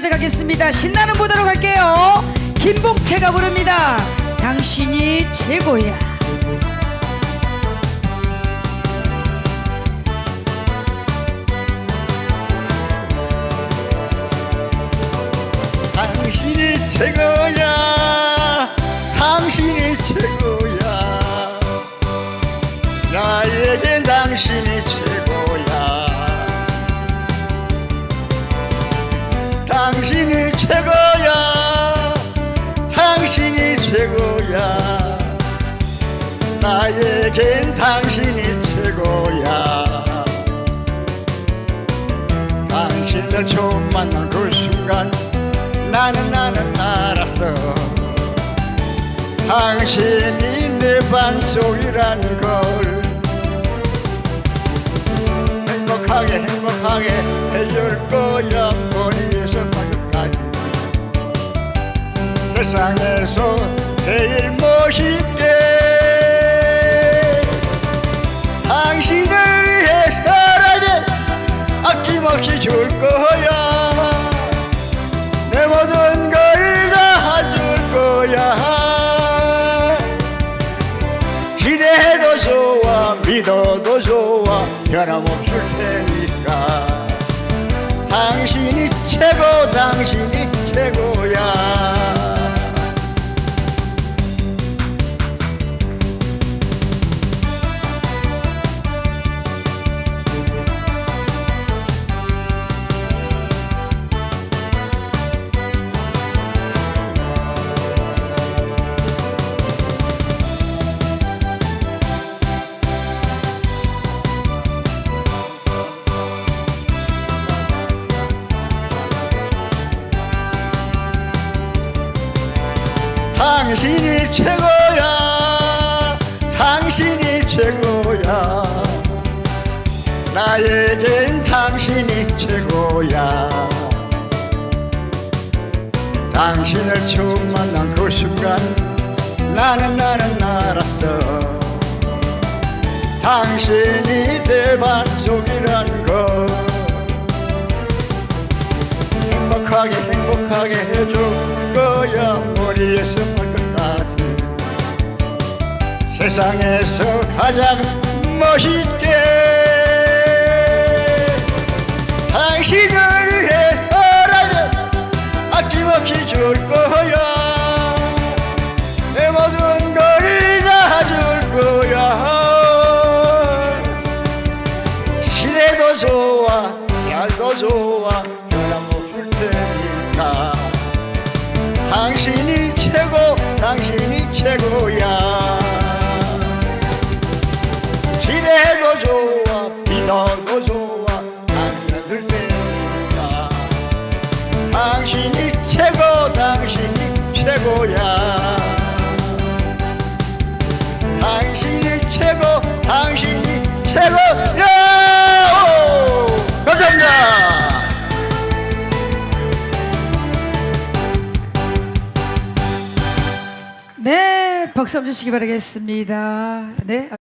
가겠습니다. 신나는 무대로 갈게요. 김복채가 부릅니다. 당신이 최고야. 당신이 최고야 당신이 최고 최고야. 당신이 최고야. 나에겐 당신이 최고야. 당신을 처음 만난 그 순간 나는 나는 알았어. 당신이 내 반쪽이란 걸 행복하게 행복하게 해줄 거야 세상에서 제일 멋있게 당신을 위해 살아내 아낌없이 줄 거야. 내 모든 걸 다 줄 거야. 기대해도 좋아 믿어도 좋아. 변함없을 테니까. 당신이 최고 당신이 최고야 당신이 최고야. 당신이 최고야. 나에겐 당신이 최고야. 당신을 처음 만난 그 순간 나는 나는 알았어. 당신이 내 반쪽이란 걸 행복하게 행복하게 해줄 거야 머리에서 발끝까지. 세상에서 가장 멋있게 당신을 위해 허라면 아낌없이 줄 거야. 내 모든 걸 다 줄 거야. 시대도 좋아 날도 좋아 최고야 당신이 최고 당신이 최고야 오! 감사합니다 네, 박수 한번 주시기 바라겠습니다. 네.